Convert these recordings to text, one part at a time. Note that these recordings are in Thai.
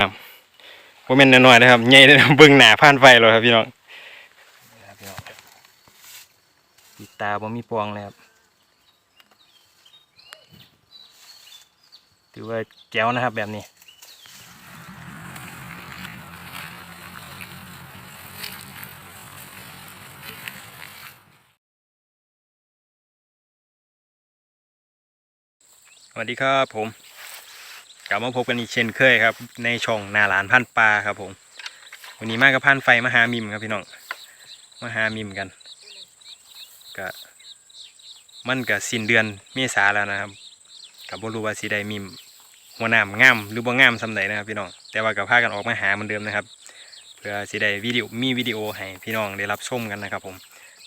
ว่าแม่นน้อยๆนะครับใหญ่เลยนะเบิ่งหน้าผ่านไฟเลยครับพี่น้องนี่ครับพี่น้องปิดตาบ่มีปวงเลยครับถือว่าแก้วนะครับแบบนี้สวัสดีครับผม กลับมาพบกันอีกเช่นเคยครับ ในช่องนาหลานพันปลาครับผม วันนี้มากับพันไฟมาหามิมครับพี่น้องมาหามิมกันก็มันก็สิ้นเดือนเมษาแล้วนะครับกับ่รู้ว่าสิไดมิมหัวหน้ำงามหรือบ่งามสำใดนะครับพี่น้องแต่ว่าก็พากันออกมาหาเหมือนเดิมนะครับเพื่อสิไดวิดีโอมีวิดีโอให้พี่น้องได้รับชมกันนะครับผม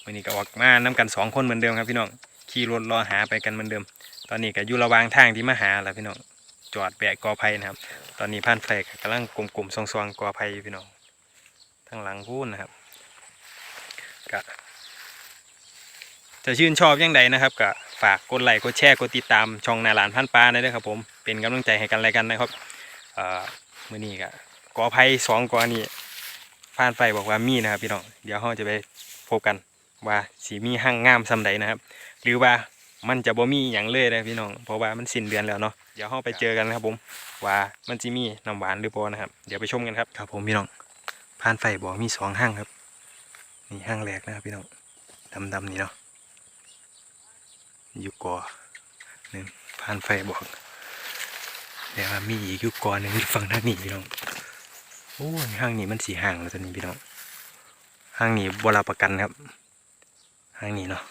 วันนี้ก็ออกมานํกันสองคนเหมือนเดิมครับพี่น้องขี่รถรอหาไปกันเหมือนเดิม ตอนนี้ก็อยู่ระหว่างทางที่มาหาแล้วพี่น้อง จอดแบกกอไผ่นะครับ ตอนนี้พันไฟกกำลังกลุ่มๆซองๆกอไผ่พี่น้องทางหลังพูนนะครับก็จะชื่นชอบยังใดนะครับก็ฝากกดไลค์กดแชร์กดติดตามช่องนาหลานพันปลาได้ด้วยครับผมเป็นกำลังใจให้กันอะไรกันนะครับเอ่อมื่อนี้ก็กอไผ่สองกอนี้พันไฟบอกว่ามีนะครับพี่น้องเดี๋ยวเราจะไปพบกันว่าสีมีหั่งงามซำใดนะครับ หรือว่า มันจะบ่มีอย่างเลยนะพี่น้องเพราะว่ามันสิ้นเดือนแล้วเนาะเดี๋ยวเราไปเจอกันนะครับผมว่ามันจะมีน้ำหวานหรือบ่านะครับ เดี๋ยวไปชมกันครับครับผมพี่น้องผ่านไฟบอกมีสองห้างครับนี่ห้างแรกนะครับพี่น้องดำๆนี่เนาะอยุกอหนึ่งผ่านไฟบอกเดี๋ยวว่ามีอีกอยุกอหนึ่งฝั่งด้านนี้พี่น้องโอ้ห้างนี้มันสีห่างแล้วตอนนี้พี่น้องห้างนี้บรับประกันครับห้างนี้เนาะ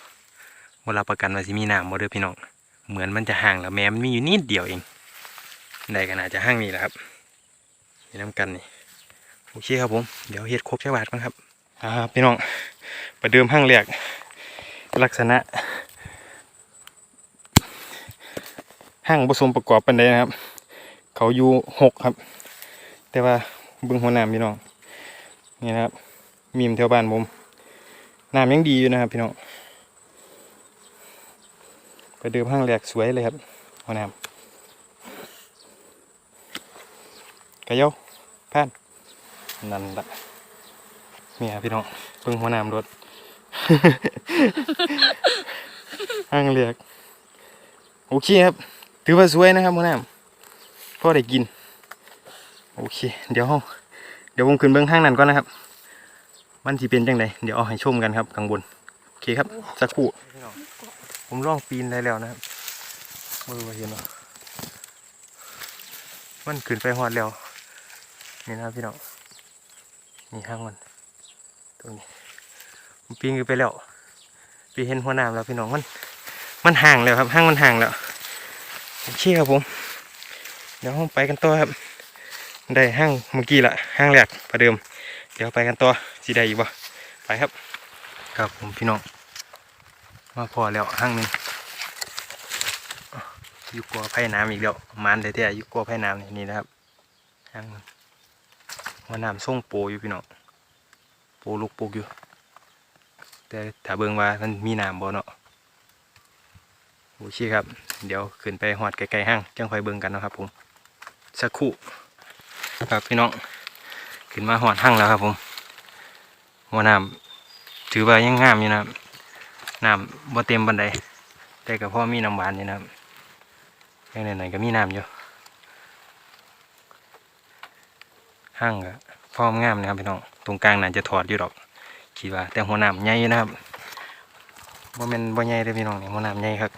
วลาเราประกันว่าสิมีน้ำบ่เด้อพี่น้องเหมือนมันจะห่างแล้วแม้มันมีอยู่นิดเดียวเองได้ก็น่าจะห่างนี่แหละครับมีน้ำกันนี่โอเคครับผมเดี๋ยวเฮ็ดครบจักบาทก่อนครับอ่าพี่น้องประเดิมห้างแรกลักษณะห้างผสมประกอบปันใดนะครับ เขาอยู่หกครับ แต่ว่าเบิ้งหัวน้ำพี่น้องนี่นะครับมีมแถวบ้านผมน้ำยังดีอยู่นะครับพี่น้อง ไปเดิมห้างแรกสวยเลยครับหัวน้ำกระเยาผ่านนั่นละเนี่ยพี่น้องเพิ่งหัวน้ำรถห้างแรกโอเคครับ ถือว่าสวยนะครับหัวน้ำพอได้กิน โอเค เดี๋ยวเดี๋ยวผมขึ้นเบื้องห้างนั้นก่อนนะครับ มันที่เป็นจังไดเดี๋ยวเอาให้ชมกันครับข้างบน โอเคครับ สักครู่ ผมลองปีนได้แล้วนะครับมือมาเห็นเนามันขึ้นไปหอดแล้ว นี่นะพี่น้องนี่ห้างมันตรงนี้ผมปีนขึ้นไปแล้วปีนเห็นหัวน้ำแล้วพี่น้องมัน มันห่างแล้วครับห้างมันห่างแล้วโอเคครับผม เดี๋ยวไปกันต่อครับได้ห้างเมื่อกี้ละห้างแรกประเดิม เดี๋ยวไปกันต่อสิได้อีกบ่ไปครับ ครับผมพี่น้อง มาพอแล้วห้างหนึ่งยุกกัวไผ่น้ำอีกแล้วมันแท้ๆยุกกัวไผ่น้ำนี่นี่นะครับห้างมันว่าน้ำส่งโปอยู่พี่น้องโปลูกปลูกอยู่ แต่ถ้าเบิ่งว่ามันมีน้ำบ่เนาะโอเคครับ เดี๋ยวขึ้นไปหอดไกลๆห้างจังไฟเบิ่งกันนะครับผมสักครู่ครับพี่น้องขึ้นมาหอดห้างแล้วครับผมหัวน้ำถือว่ายังงามอยู่นะครับ น้ำบ่เต็มบันไดแต่ก็พอมีน้ำหวานอยู่นะครับยังไหนๆก็มีน้ำอยู่ห้างก็พร้อมงามนะครับพี่น้องตรงกลางน่าจะถอดอยู่ดอกคิดว่า แต่หัวน้ำใหญ่อยู่นะครับบ่แม่นบ่ใหญ่เลยพี่น้องนี่หัวน้ำใหญ่ครับ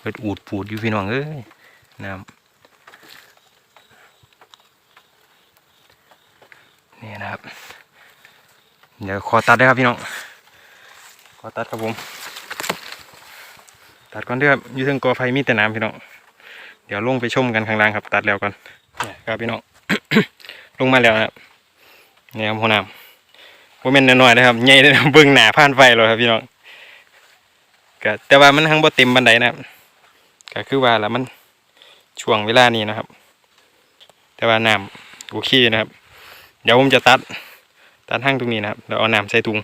เปิดอูดปูดอยู่พี่น้องเอ้ยน้ำนี่นะครับ เดี๋ยวขอตัดด้วยครับพี่น้อง ขอตัดครับผม ตัดก่อนเด้อครับยู่เทิงกอไฟมีแต่น้ำพี่น้อง เดี๋ยวลงไปชมกันข้างล่างครับ ตัดแล้วก่อนเนี่ยครับพี่น้อง ลงมาแล้วนะครับนี่ครับหัวน้ำว่าเป็นน้อยนะครับใหญ่เลยเบิ้งหนาผ่านไฟเลยครับพี่น้องก็แต่ว่ามันทั้งบ่เต็มบันไดนะครับก็คือว่าแล้วมันช่วงเวลานี้นะครับ แต่ว่าน้ำโอเคนะครับ เดี๋ยวผมจะตัดตัดห้างตรงนี้นะครับเดี๋ยวเอาน้ำใส่ถุง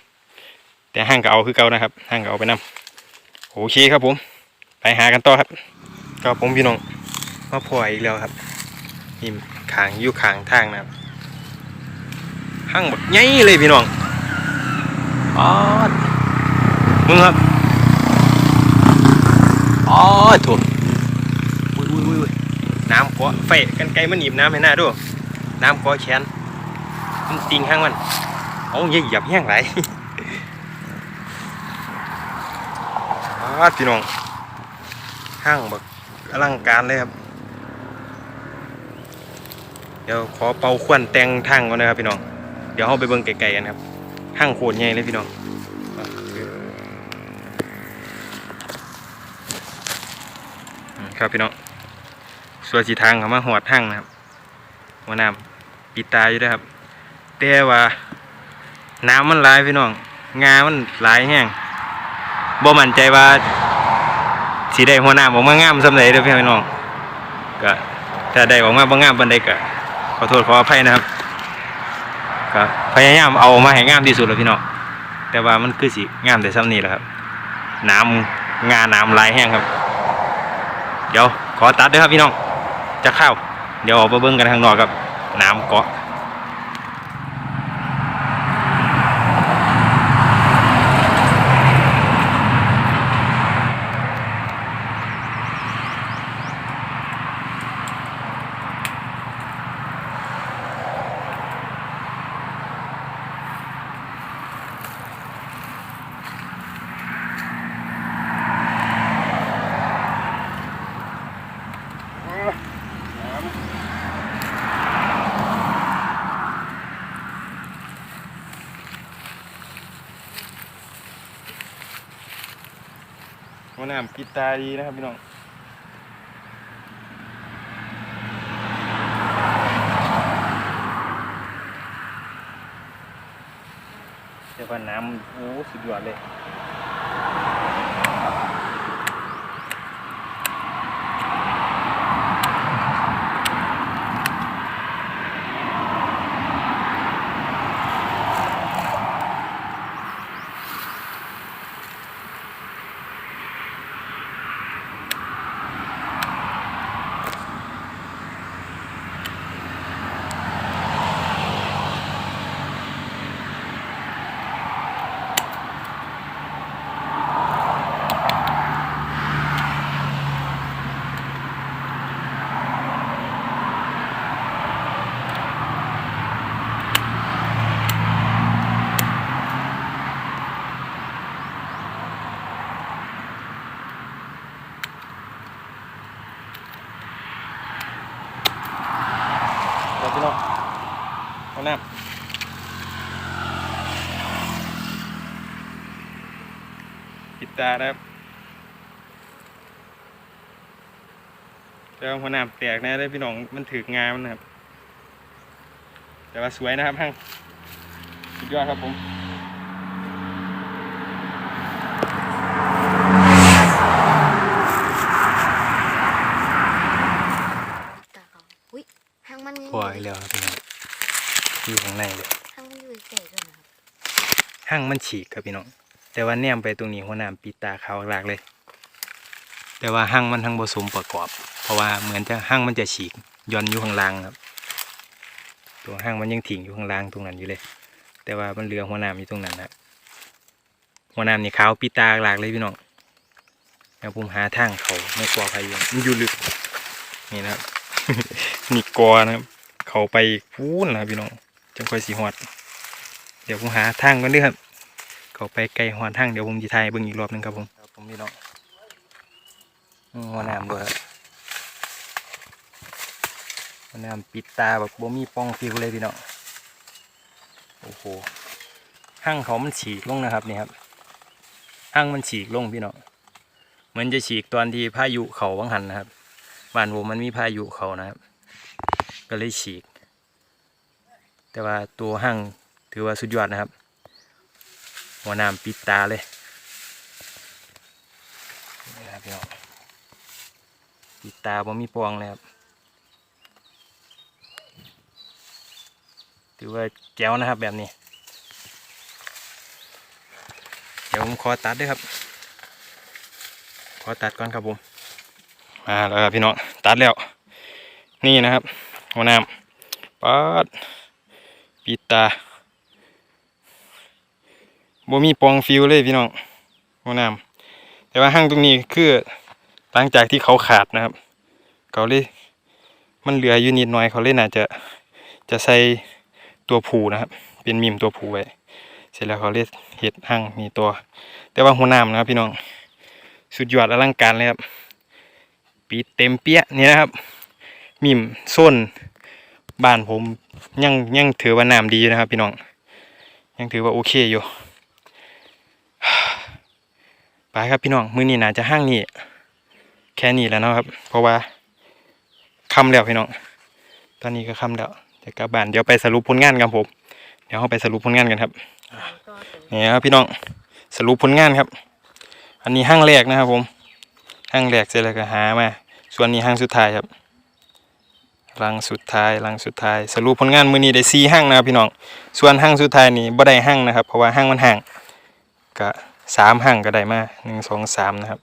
แต่ห้างก็เอาคือเก่านะครับห้างก็เอาไปนำโอเคครับผม ไปหากันต่อครับ ก็ผมพี่น้องมาพออีกแล้วครับนี่คขางอยู่ขางทางนะครับหั่งแบบใหญ่เลยพี่น้องอ๋อมึงครับอ๋อถูกอุ้ยอุ้ยอุ้ยอุ้ยน้ำเกาะไฟกันไกลมันหนีบน้ำให้หน้าด้วยน้ำเกาะแขนมันติงห้างมันเอาอย่าเหยียบแห้งไหล อาพี่น้องห้างแบบอลังการเลยครับ เดี๋ยวขอเป่าควันแต่งทางก่อนนะครับพี่น้อง เดี๋ยวเราไปเบิ่งไกลๆกันครับห้างโคตรใหญ่เลยพี่น้องครับพี่น้องส่วนสีทางเขามาหอดห้างนะครับหัวน้ำปิดตาอยู่ด้วยครับแต่ว่าน้ำมันหลายพี่น้องงามันหลายแห้ง บ่มั่นใจว่าสีได้หัวหน้าออกมางามสำเร็จเด้อพี่น้องก็ถ้าได้ออกมาบ่งามปานใดก็ขอโทษขออภัยนะครับก็พยายามเอามาให้งามที่สุดแล้วพี่น้องแต่ว่ามันคือสิงามแต่ซ้ำนี้แหละครับน้ำงาน้ำลายแห้งครับ เดี๋ยวขอตัดด้อครับพี่น้องจะเข้า เดี๋ยวออกมาเบิ่งกันข้างนอกครับน้ำเกาะ หั วหน้ำปิดตาดีนะครับพี่น้องเดี๋ยวว่าน้ำโอ้สุดยอดเลย ตานะครับแต่ว่าหัวน้ำแตกแน่เลยพี่น้องมันถือกงามนะครับ แต่ว่าสวยนะครับห้างสุดยอดครับผมตาเขาอุ้ยหางมันยังปล่อยแล้วครับพี่น้องอยู่ข้างในเลยหางมันอยู่เฉยๆด้วยนะครับห้างมันฉีกครับพี่น้อง แต่ว่าแนมไปตรงนี้หัวหน้ำปิดตาขาวหลากเลย แต่ว่าห้างมันทั้งผสมประกอบ เพราะว่าเหมือนจะห้างมันจะฉีกย่อนอยู่ข้างล่างครับ ตัวห้างมันยังถิ่งอยู่ข้างล่างตรงนั้นอยู่เลย แต่ว่ามันเหลือหัวหน้ำอยู่ตรงนั้นนะครับหัวน้ำนี่ขาวปิดตาหลากเลยพี่น้องแล้วผมหาทางเขาไม่กลัวพายุมันอยู่ลึกนี่นะครับนี่กอนะครับเขาไปพูนนะพี่น้องจังค่อยสีหอด เดี๋ยวผมหาทางก่อนด้วยครับ เขาไปไกลหอดทางเดี๋ยวผมจะถ่ายเบิ่งอีกรอบหนึงครับผมครับผมพี่น้องอืมหัวน้ำด้วยครับหัวน้ำปิดตาแบบบ่มีปองฟิวเลยพี่น้องโอ้โหห้างเขามันฉีกลงนะครับนี่ครับห้างมันฉีกลงพี่น้องเหมือนจะฉีกตอนที่พายุเขาวังหันนะครับบ้านผมมันมีพายุเขานะครับ ก็เลยฉีก แต่ว่าตัวห้างถือว่าสุดยอดนะครับ หัวน้ำปิดตาเลยนี่ครับพี่น้องปิดตาบ่มีปองเลยครับถือว่าแก้วนะครับแบบนี้ เดี๋ยวผมขอตัดด้วยครับ ขอตัดก่อนครับผมมาแล้วครับพี่น้องตัดแล้ว นี่นะครับหัวน้ำปาดปิดตา บ่มีปองฟิวเลยพี่น้องห้องน้ำแต่ว่าห้างตรงนี้คือหลังจากที่เขาขาดนะครับ เขาเลย มันเหลืออยู่นิดหน่อยเขาเลยน่าจะจะใส่ตัวผูนะครับ เป็นมิมตัวผูไว้เสร็จแล้วเขาเลยเห็ดห้างมีตัว แต่ว่าหัวน้ำนะครับ พี่น้องสุดยอดอลังการเลยครับปีเต็มเปี้ยนี่นะครับ มิมส้นบ้านผมยังยังถือว่าน้ำดีนะครับ พี่น้อง ยังถือว่าโอเคอยู่ ไปครับพี่น้องมือนี้น่าจะห้างนี่แค่นี้แล้วนะครับ เพราะว่าค่ำแล้วพี่น้อง ตอนนี้ก็ค่ำแล้วจะกลับบ้านเดี๋ยวไปสรุปผลงานกันผม เดี๋ยวเราไปสรุปผลงานกันครับนี่ครับพี่น้องสรุปผลงานครับ อันนี้ห้างแรกนะครับ ผมห้างแรกเสร็จแล้วก็หามาส่วนนี้ห้างสุดท้ายครับรังสุดท้ายรังสุดท้าย สรุปผลงานมือนี้ได้สี่ห้างนะครับพี่น้อง ส่วนห้างสุดท้ายนี่บ่ได้ห้างนะครับ เพราะว่าห้างมันห่าง ก็สามห้างก็ได้มาหนึ่งสองสามนะครับ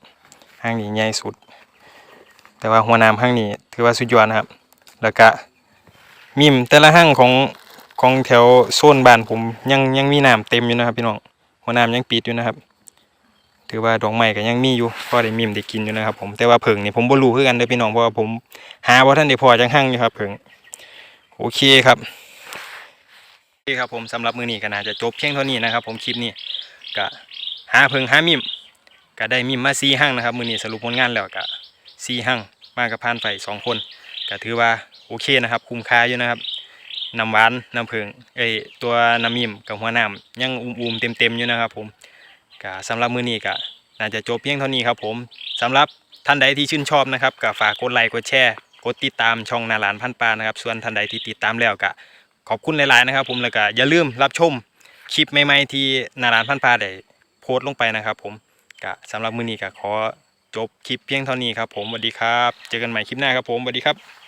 ห้างนี้ใหญ่สุด แต่ว่าหัวน้ำห้างนี้ถือว่าสุดยอดนะครับ แล้วก็มิมแต่ละห้างของของแถวโซนบ้านผมยังยังมีน้ำเต็มอยู่นะครับพี่น้องหัวน้ำยังปิดอยู่นะครับ ถือว่าดอกไม้ก็ยังมีอยู่พอได้มิมได้กินอยู่นะครับ ผมแต่ว่าเผิงนี่ผมบ่รู้คือกันเด้อพี่น้องเพราะว่าผมหาว่าท่านได้พอจังหั่งอยู่ครับเผิงโอเคครับโอเคครับผมสำหรับมือนี้ก็น่าจะจบเพียงเท่านี้นะครับ ผมคลิปนี้ ก็หาเผิงหามิมก็ได้มิมมา4หั่งนะครับมือนี้สรุปผลงานแล้วก็4หั่งมากับพานไฟสองคนก็ถือว่าโอเคนะครับ คุ้มค่าอยู่นะครับน้ำหวานน้ำเผิงเอ้ตัวน้ำมิมกับหัวน้ำยังอุ้มๆเต็มๆอยู่นะครับ ผมก็สำหรับมือนี้ก็น่าจะจบเพียงเท่านี้ครับ ผมสำหรับท่านใดที่ชื่นชอบนะครับก็ฝากกดไลค์กดแชร์กดติดตามช่องนาหลานพันปลานะครับ ส่วนท่านใดที่ติดตามแล้วก็ขอบคุณหลายๆนะครับ ผมแล้วก็อย่าลืมรับชม คลิปใหม่ๆที่นารานพันพาได้โพสต์ลงไปนะครับ ผมก็สำหรับมื้อนี้ก็ขอจบคลิปเพียงเท่านี้ครับ ผมสวัสดีครับ เจอกันใหม่คลิปหน้าครับผมสวัสดีครับ